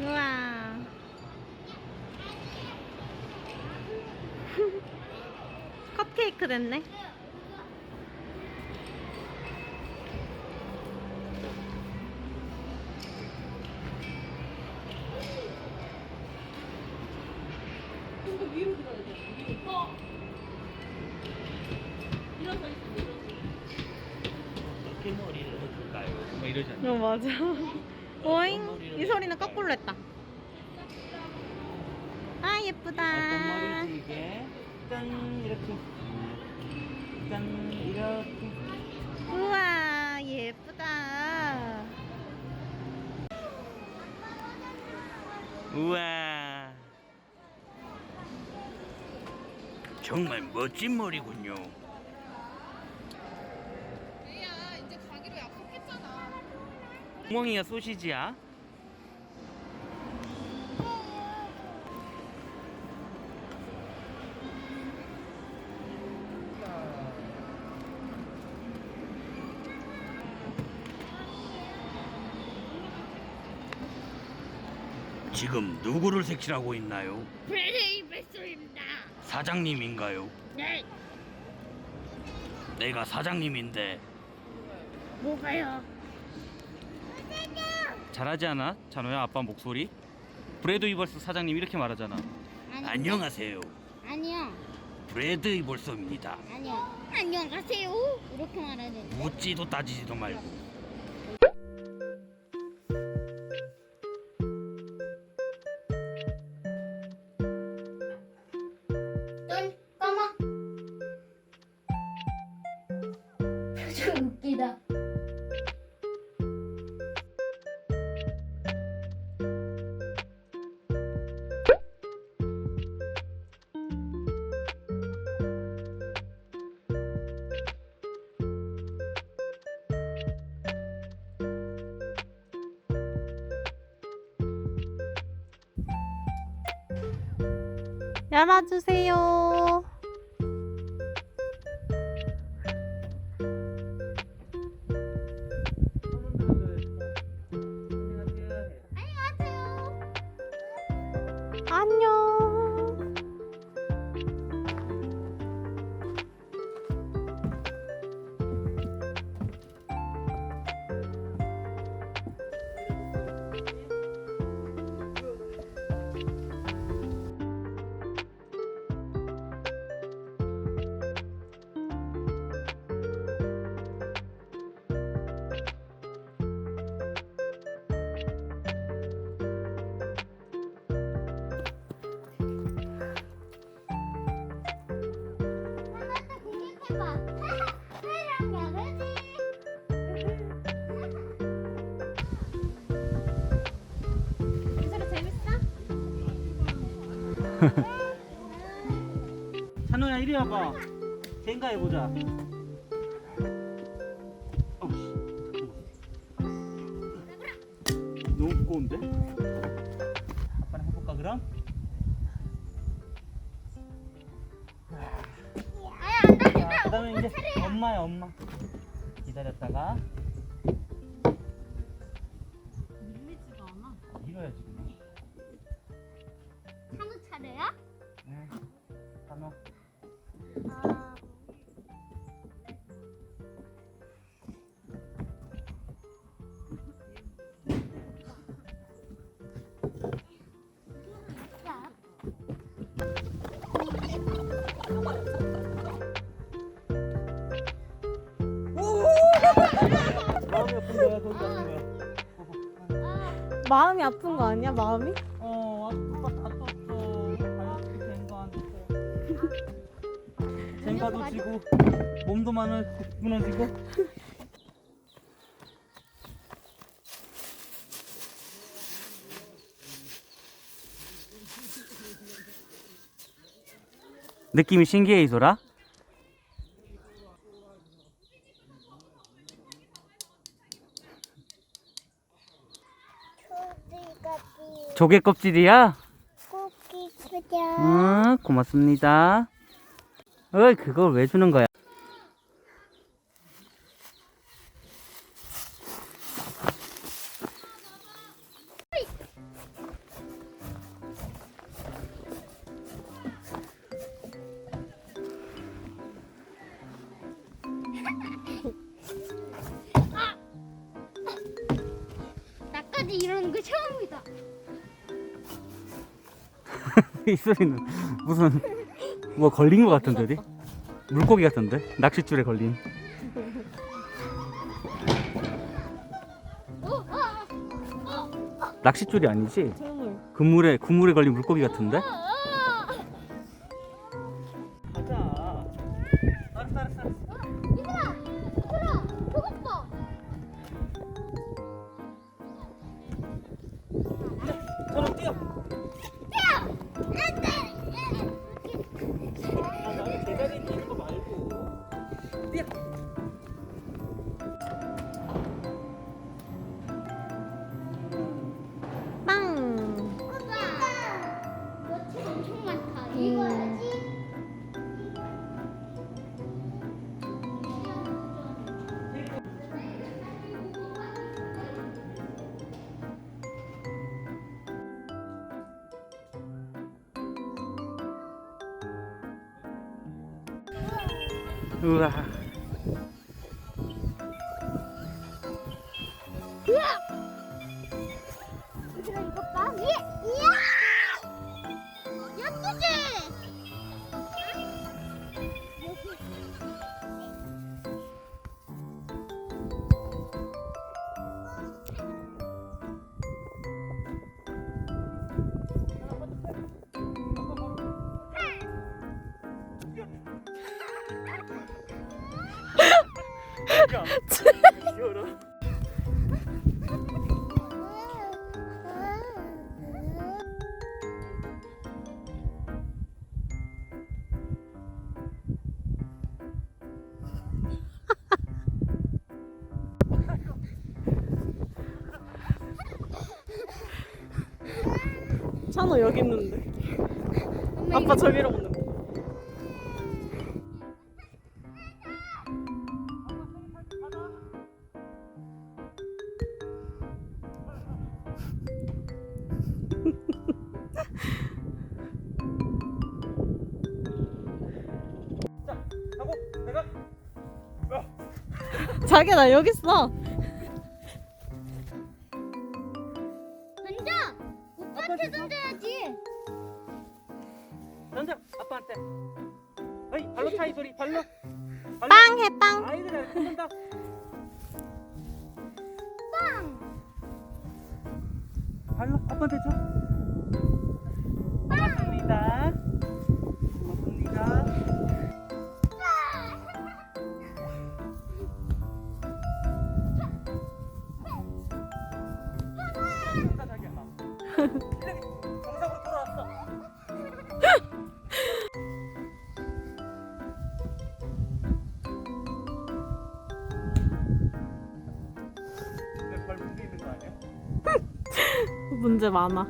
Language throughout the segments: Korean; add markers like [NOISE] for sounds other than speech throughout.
우와. [LAUGHS] 컵케이크 됐네. 위로 들어야 돼. 위로. 어. 일어서 있어, 일어서. 어떻게 머리를 해줄까요? 뭐 이러잖아요. 어, 맞아. [LAUGHS] 오잉 이 소리는 거꾸로 했다. 아 예쁘다. 어떤 머리지 이게? 짠 이렇게. 짠 이렇게. 우와 예쁘다. 우와. 정말 멋진 머리군요. 구멍이야 소시지야? 지금 누구를 색칠하고 있나요? 브레이 베스입니다. 사장님인가요? 네. 내가 사장님인데 뭐가요? 잘하지 않아? 찬호야 아빠 목소리? 브래드 이벌스 사장님 이렇게 말하잖아 안녕하세요 아니요. 브래드 이벌스입니다 아니요. 안녕하세요. 이렇게 돼. 묻지도 따지지도 말고 열어주세요. 찬호야 이리 와봐 젠가 해보자 어우씨. 너무 무거운데? 아빠랑 해볼까 그럼? 자, 그 다음에 이제 엄마야 엄마 기다렸다가 밀리지가 않아. 밀어야지 거기 아, 마음이 아픈 거 아니야? 마음이? 어 아빠 다 떴어 다이어트 안 됐어 젠가도 지고 몸도 많아 무너지고 느낌이 신기해 이소라 초디가지 조개 껍질이야? 쿠키 크자. 응 고맙습니다 어이 그걸 왜 주는 거야 [LAUGHS] 이 소리는 무슨 뭐 걸린 것 같은데 어디? 물고기 같은데? 낚싯줄에 걸린 낚싯줄이 아니지? 그물에 그물에 걸린 물고기 같은데? 우와 야 귀여워라 찬호 여기 있는데. 아빠 저기로 오는 거. 자기야 나 여기 있어. 던져. 오빠한테 던져야지. 던져 아빠한테 어이 발로 차이 소리 발로 발로 빵 해 빵. 아이들아 흔든다 빵. 발로 아빠한테 줘 고맙습니다 문제 많아.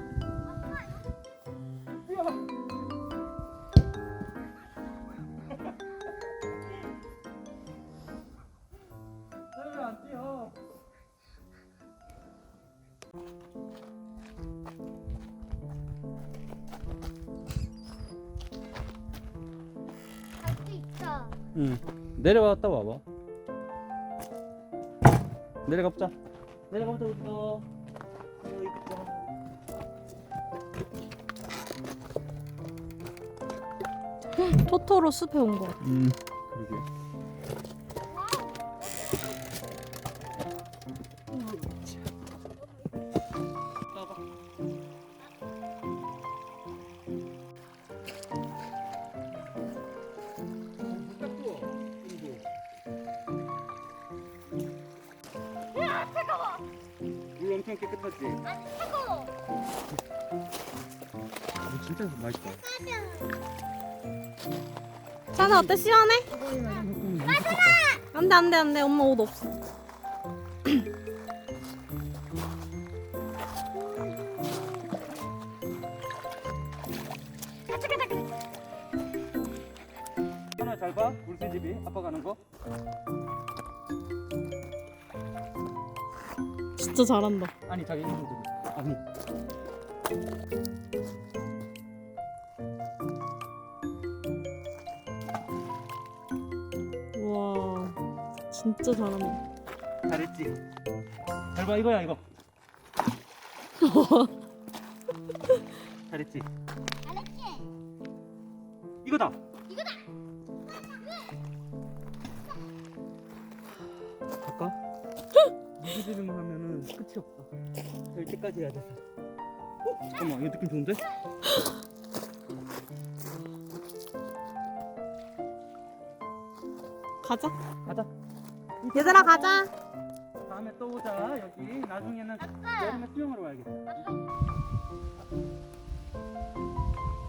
응. 내려갔다 와봐. 내려가보자. 내려가보자, 우리 토토로 숲에 온 거. 같아. 음, 그러게. 물 엄청 깨끗하지? 차가워. 어, 진짜 맛있다. 찬호 어때 시원해? 안돼 안돼 안돼 엄마 옷 없어. 하나 잘 봐. 물수집이 아빠 가는 거. 진짜 잘한다. 아니 자기 이름 좀. 아니. 진짜 잘한다. 잘했지. 잘 봐 이거야 이거. [LAUGHS] 잘했지. 잘했지? 이거다. 이거다. 갈까? 무지르기만 하면은 끝이 없어. 될 때까지 해야 돼. 어? 잠깐만, 이거 느낌 좋은데? 가자. 가자. 얘들아 가자. 다음에 또 오자. 여기 나중에는 여름에 수영하러 가야겠다.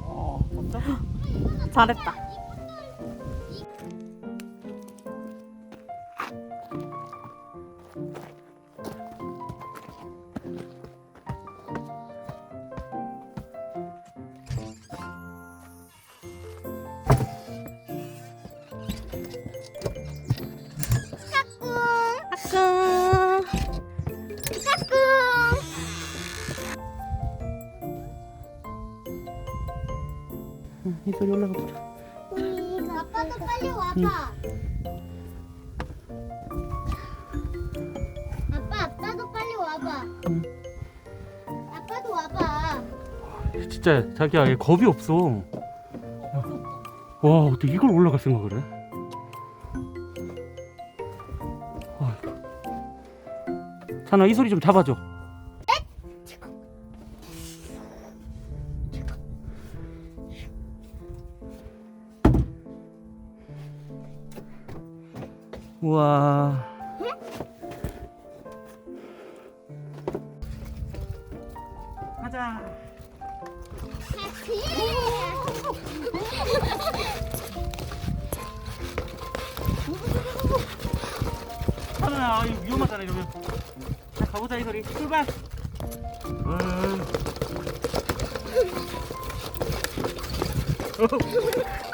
어? 잘했다. 이 소리 올라가 보자. 아빠도 빨리 와봐. 아빠, 아빠도 빨리 와봐. 응. 아빠도 와봐. 진짜 자기야 얘 겁이 없어. 와 어떻게 이걸 올라갈 생각을 해? 찬아 이 소리 좀 잡아줘. 우와. 가자. 하나야 이거 위험하잖아 이러면 자 가보자 이 소리 출발 음. [LAUGHS]